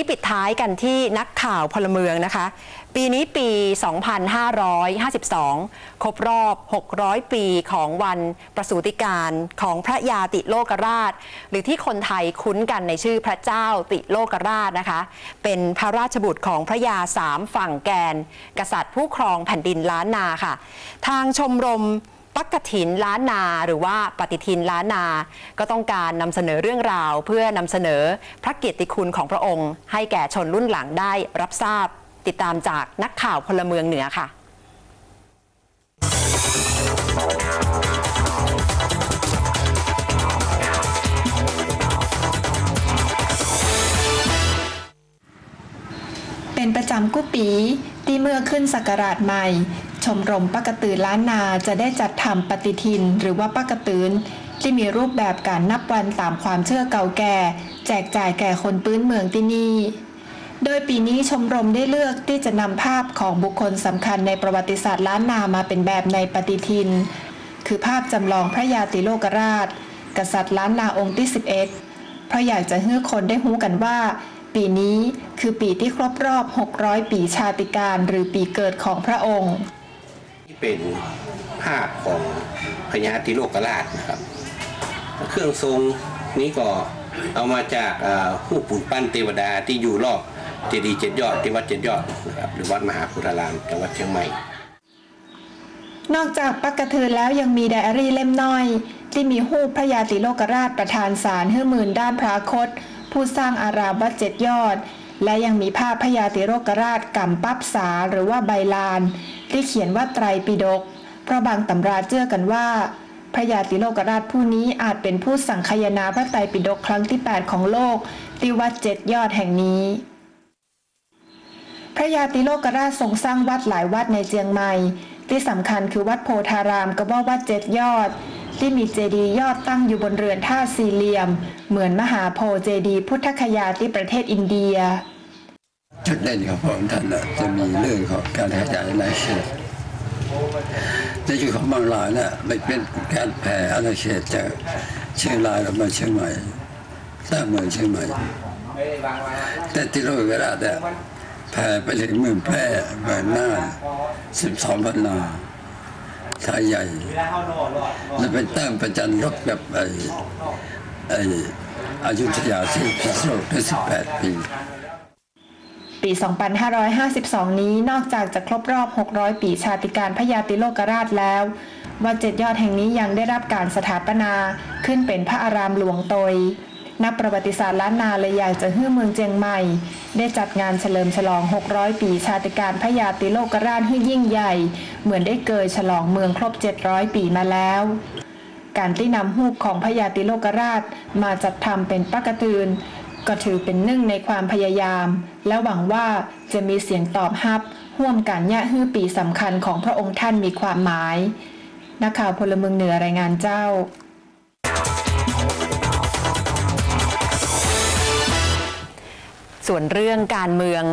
นี้ปิดท้ายกันที่นักข่าวพลเมืองนะคะ ปีนี้ปี 2552 ครบรอบ 600 ปีของวันประสูติการของพระยาติโลกราช หรือที่คนไทยคุ้นกันในชื่อพระเจ้าติโลกราชนะคะ เป็นพระราชบุตรของพระยาสามฝั่งแกน กษัตริย์ผู้ครองแผ่นดินล้านนาค่ะ ทางชมรม กกถินล้านนาหรือว่าปฏิทินล้านนา ก็ต้องการนำเสนอเรื่องราว เพื่อนำเสนอพระเกียรติคุณของพระองค์ ให้แก่ชนรุ่นหลังได้รับทราบติดตามจากนักข่าวพลเมืองเหนือค่ะเป็นประจำกุปี ที่เมื่อขึ้นศักราชใหม่ ชมรมปักะตือล้านนาจะได้จัดทำปฏิทิน หรือว่าปักะตืนที่มีรูปแบบการนับวันตามความเชื่อเก่าแก่ แจกจ่ายแก่คนปื้นเมืองที่นี่ โดยปีนี้ชมรมได้เลือกที่จะนำภาพของบุคคลสำคัญในประวัติศาสตร์ล้านนามาเป็นแบบในปฏิทิน คือภาพจำลองพระยาติโลกราช กษัตริย์ล้านนาองค์ที่ 11 เพราะอยากจะให้คนได้หู้กันว่า ปีนี้คือปีที่ครบรอบ 600 ปีชาติการหรือปีเกิดของพระองค์ เป็นภาพของพญาติโลกราชนะครับ เครื่องทรงนี้ก็เอามาจากผู้ปูนปั้นเทวดาที่อยู่รอบเจดีย์เจ็ดยอดที่วัดเจ็ดยอดนะครับหรือวัดมหาพุทธารามจังหวัดเชียงใหม่ นอกจากปักกระเทือนแล้วยังมีไดอารี่เล่มน้อย ที่มีหูพระยาติโลกราชประธานสารเฮือมื่นด้านพระคต ผู้สร้างอารามวัดเจ็ดยอด และยังมีภาพพระยาติโลกราชกำปั๊บสาหรือว่าใบลานที่เขียนว่าไตรปิฎกเพราะบางตำราเชื่อกันว่า พระยาติโลกราชผู้นี้อาจเป็นผู้สังคายนาพระไตรปิฎกครั้งที่ 8 ของโลกที่วัดเจ็ดยอดแห่งนี้ พระยาติโลกราชทรงสร้างวัดหลายวัดในเจียงใหม่ ที่สำคัญคือวัดโพธารามกับว่าวัดเจ็ดยอด ที่มีเจดีย์ยอดตั้งอยู่บนเรือนท่าสี่เหลี่ยม เหมือนมหาโพธิ์เจดีย์พุทธคยาที่ประเทศอินเดีย จุดเด่นของพระองค์ท่านนะจะมีเรื่องของการขยายอาณาเขตในจุดของบางรายน่ะไม่เป็นการแผ่อาณาเขตจากเชียงรายลงมาเชียงใหม่สร้างเมืองเชียงใหม่แต่ที่โลกราชเนี่ยแผ่ไปถึงเมืองแพร่เมืองน่านสิบสองพันนา ชายใหญ่ และไปตั้งประจันรบกับไอ้ไอ้อยุธยาที่พิษณุโลกได้สิบแปดปีปี 2552 นี้นอกจากจะครบรอบ 600 ปีชาติการพระยาติโลกราชแล้ว วัดเจ็ดยอดแห่งนี้ยังได้รับการสถาปนาขึ้นเป็นพระอารามหลวงโตย นักประวัติศาสตร์ล้านนาเลยอยากจะฮื้อเมืองเจียงใหม่ ได้จัดงานเฉลิมฉลอง 600 ปีชาติการพระยาติโลกราชให้ยิ่งใหญ่ เหมือนได้เกยฉลองเมืองครบ 700 ปีมาแล้วการที่นำหูปของพญาติโลกราชมาจัดทำเป็นปักกตืน ก็ถือเป็นหนึ่งในความพยายาม และหวังว่าจะมีเสียงตอบรับห่วมการยะฮื้อปีสำคัญของพระองค์ท่านมีความหมาย นักข่าวพลเมืองเหนือรายงานเจ้า ส่วนเรื่องการเมือง